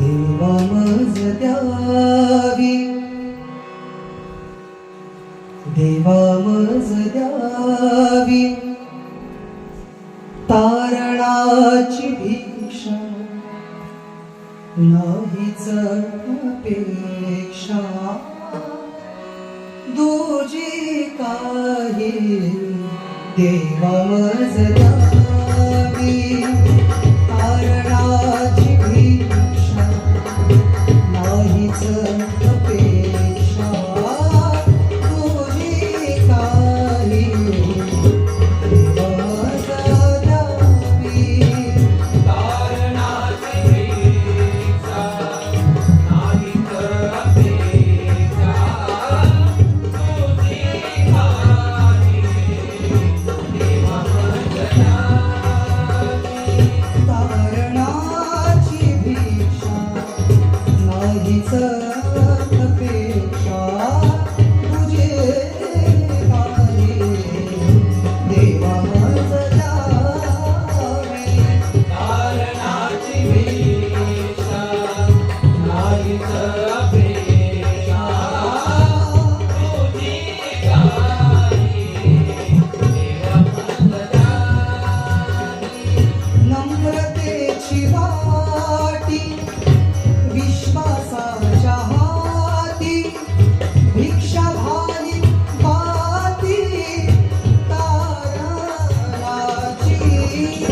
देवा मज द्यावी देवा तारणाची भिक्षा नाहीच अपेक्षा. दुजी काही देवा माझ दारी see.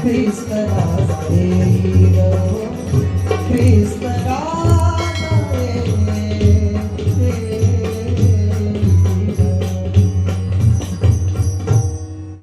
Krishna Hare